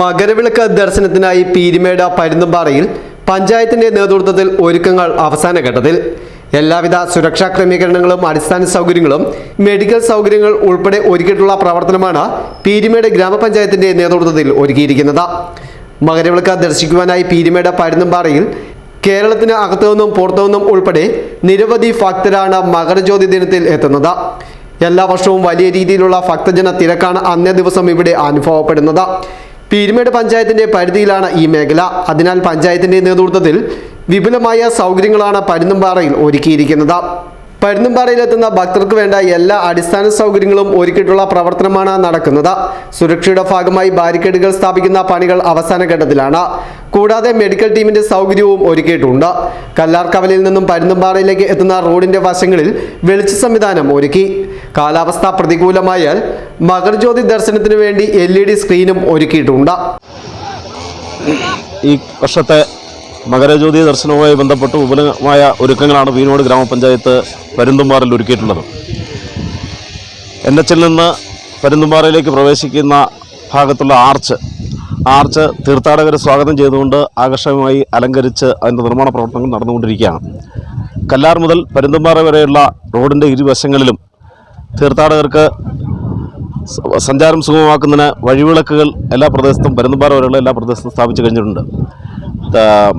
മകരവിളക്ക് ദർശനത്തിനായി പീരിമേട് പരുന്തുംപാറയിൽ പഞ്ചായത്തിന്റെ നേതൃത്വത്തിൽ ഒരുക്കങ്ങൾ അവസാന ഘട്ടത്തിൽ. എല്ലാവിധ സുരക്ഷാ ക്രമീകരണങ്ങളും അടിസ്ഥാന സൗകര്യങ്ങളും മെഡിക്കൽ സൗകര്യങ്ങൾ ഉൾപ്പെടെ ഒരുക്കിയിട്ടുള്ള പ്രവർത്തനമാണ് പീരിമേട് ഗ്രാമപഞ്ചായത്തിന്റെ നേതൃത്വത്തിൽ ഒരുക്കിയിരിക്കുന്നത്. മകരവിളക്ക് ദർശിക്കുവാനായി പീരിമേട് പരുന്തുംപാറയിൽ കേരളത്തിന് അകത്തുനിന്നും പുറത്തുനിന്നും ഉൾപ്പെടെ നിരവധി ഭക്തരാണ് മകരജ്യോതി ദിനത്തിൽ എത്തുന്നത്. എല്ലാ വർഷവും വലിയ രീതിയിലുള്ള ഭക്തജന തിരക്കാണ് അന്നേ ദിവസം ഇവിടെ അനുഭവപ്പെടുന്നത്. പീരുമേട് പഞ്ചായത്തിന്റെ പരിധിയിലാണ് ഈ മേഖല. അതിനാൽ പഞ്ചായത്തിന്റെ നേതൃത്വത്തിൽ വിപുലമായ സൗകര്യങ്ങളാണ് പരുന്തുംപാറയിൽ ഒരുക്കിയിരിക്കുന്നത്. പരുന്തുംപാറയിലെത്തുന്ന ഭക്തർക്ക് വേണ്ട എല്ലാ അടിസ്ഥാന സൗകര്യങ്ങളും ഒരുക്കിയിട്ടുള്ള പ്രവർത്തനമാണ് നടക്കുന്നത്. സുരക്ഷയുടെ ഭാഗമായി ബാരിക്കേഡുകൾ സ്ഥാപിക്കുന്ന പണികൾ അവസാന ഘട്ടത്തിലാണ്. കൂടാതെ മെഡിക്കൽ ടീമിന്റെ സൗകര്യവും ഒരുക്കിയിട്ടുണ്ട്. കല്ലാർക്കവലിൽ നിന്നും പരുന്തുംപാറയിലേക്ക് എത്തുന്ന റോഡിന്റെ വശങ്ങളിൽ വെളിച്ച സംവിധാനം ഒരുക്കി. കാലാവസ്ഥ പ്രതികൂലമായാൽ മകർജ്യോതി ദർശനത്തിന് വേണ്ടി എൽ ഇ ഡി സ്ക്രീനും ഒരുക്കിയിട്ടുണ്ട്. ഈ വർഷത്തെ മകരജ്യോതി ദർശനവുമായി ബന്ധപ്പെട്ട് വിപുലമായ ഒരുക്കങ്ങളാണ് വീനോട് ഗ്രാമപഞ്ചായത്ത് പരുന്തുംപാറയിൽ ഒരുക്കിയിട്ടുള്ളത്. എൻ എച്ചിൽ നിന്ന് പരുന്തുംപാറയിലേക്ക് പ്രവേശിക്കുന്ന ഭാഗത്തുള്ള ആർച്ച് ആർച്ച് തീർത്ഥാടകരെ സ്വാഗതം ചെയ്തുകൊണ്ട് ആകർഷകമായി അലങ്കരിച്ച് അതിന്റെ നിർമ്മാണ പ്രവർത്തനങ്ങൾ നടന്നുകൊണ്ടിരിക്കുകയാണ്. കല്ലാർ മുതൽ പരുന്തുംപാറ വരെയുള്ള റോഡിന്റെ ഇരുവശങ്ങളിലും തീർത്ഥാടകർക്ക് സഞ്ചാരം സുഗമമാക്കുന്നതിന് വഴിവിളക്കുകൾ എല്ലാ പ്രദേശത്തും പരുന്തുംപാറ വരെയുള്ള എല്ലാ പ്രദേശത്തും സ്ഥാപിച്ചു കഴിഞ്ഞിട്ടുണ്ട്.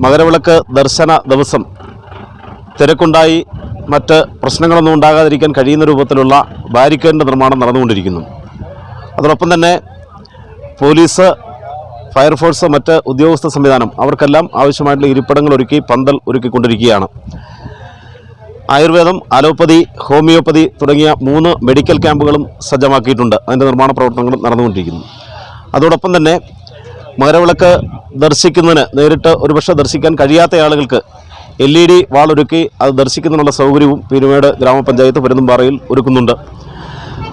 മകരവിളക്ക് ദർശന ദിവസം തിരക്കുണ്ടായി മറ്റ് പ്രശ്നങ്ങളൊന്നും ഉണ്ടാകാതിരിക്കാൻ കഴിയുന്ന രൂപത്തിലുള്ള ബാരിക്കേഡിന്റെ നിർമ്മാണം നടന്നുകൊണ്ടിരിക്കുന്നു. അതോടൊപ്പം തന്നെ പോലീസ് ഫയർഫോഴ്സ് മറ്റ് ഉദ്യോഗസ്ഥ സംവിധാനം അവർക്കെല്ലാം ആവശ്യമായിട്ടുള്ള ഇരിപ്പിടങ്ങൾ ഒരുക്കി പന്തൽ ഒരുക്കിക്കൊണ്ടിരിക്കുകയാണ്. ആയുർവേദം അലോപ്പതി ഹോമിയോപ്പതി തുടങ്ങിയ മൂന്ന് മെഡിക്കൽ ക്യാമ്പുകളും സജ്ജമാക്കിയിട്ടുണ്ട്. അതിന്റെ നിർമ്മാണ പ്രവർത്തനങ്ങളും നടന്നുകൊണ്ടിരിക്കുന്നു. അതോടൊപ്പം തന്നെ മകരവിളക്ക് ദർശിക്കുന്നതിന് നേരിട്ട് ഒരുപക്ഷെ ദർശിക്കാൻ കഴിയാത്ത ആളുകൾക്ക് എൽ ഇ ഡി വാളൊരുക്കി അത് ദർശിക്കുന്നതിനുള്ള സൗകര്യവും പീരുമേട് ഗ്രാമപഞ്ചായത്ത് പരുന്തുംപാറയിൽ ഒരുക്കുന്നുണ്ട്.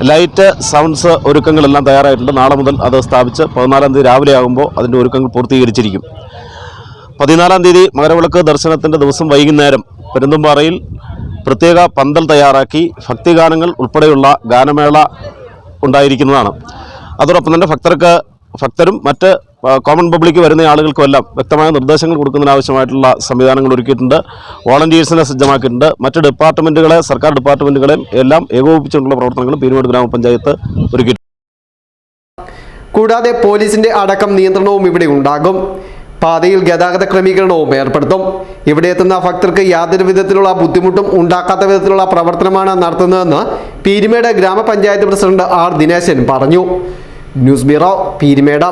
ലൈറ്റ് സൗണ്ട്സ് ഒരുക്കങ്ങളെല്ലാം തയ്യാറായിട്ടുണ്ട്. നാളെ മുതൽ അത് സ്ഥാപിച്ച് പതിനാലാം തീയതി രാവിലെ ആകുമ്പോൾ അതിന്റെ ഒരുക്കങ്ങൾ പൂർത്തീകരിച്ചിരിക്കും. പതിനാലാം തീയതി മകരവിളക്ക് ദർശനത്തിന്റെ ദിവസം വൈകുന്നേരം പെരുന്തുംപാറയിൽ പ്രത്യേക പന്തൽ തയ്യാറാക്കി ഭക്തിഗാനങ്ങൾ ഉൾപ്പെടെയുള്ള ഗാനമേള ഉണ്ടായിരിക്കുന്നതാണ്. അതോടൊപ്പം തന്നെ ഭക്തർക്ക് ഭക്തരും മറ്റ് കോമൺ പബ്ലിക്ക് വരുന്ന ആളുകൾക്കും എല്ലാം വ്യക്തമായ നിർദ്ദേശങ്ങൾ കൊടുക്കുന്നതിനാവശ്യമായിട്ടുള്ള സംവിധാനങ്ങൾ ഒരുക്കിയിട്ടുണ്ട്. വോളണ്ടിയേഴ്സിനെ സജ്ജമാക്കിയിട്ടുണ്ട്. മറ്റ് ഡിപ്പാർട്ട്മെന്റുകളെ സർക്കാർ ഡിപ്പാർട്ട്മെന്റുകളെയും എല്ലാം ഏകോപിപ്പിച്ചുകൊണ്ടുള്ള പ്രവർത്തനങ്ങൾ പീരുമേട് ഗ്രാമപഞ്ചായത്ത് ഒരുക്കിയിട്ടുണ്ട്. കൂടാതെ പോലീസിന്റെ അടക്കം നിയന്ത്രണവും ഇവിടെ ഉണ്ടാകും. പാതയിൽ ഗതാഗത ക്രമീകരണവും ഏർപ്പെടുത്തും. ഇവിടെ എത്തുന്ന ഭക്തർക്ക് യാതൊരു വിധത്തിലുള്ള ബുദ്ധിമുട്ടും ഉണ്ടാക്കാത്ത വിധത്തിലുള്ള പ്രവർത്തനമാണ് നടത്തുന്നതെന്ന് പീരുമേട് ഗ്രാമപഞ്ചായത്ത് പ്രസിഡന്റ് ആർ ദിനേശൻ പറഞ്ഞു. News bureau Peermade.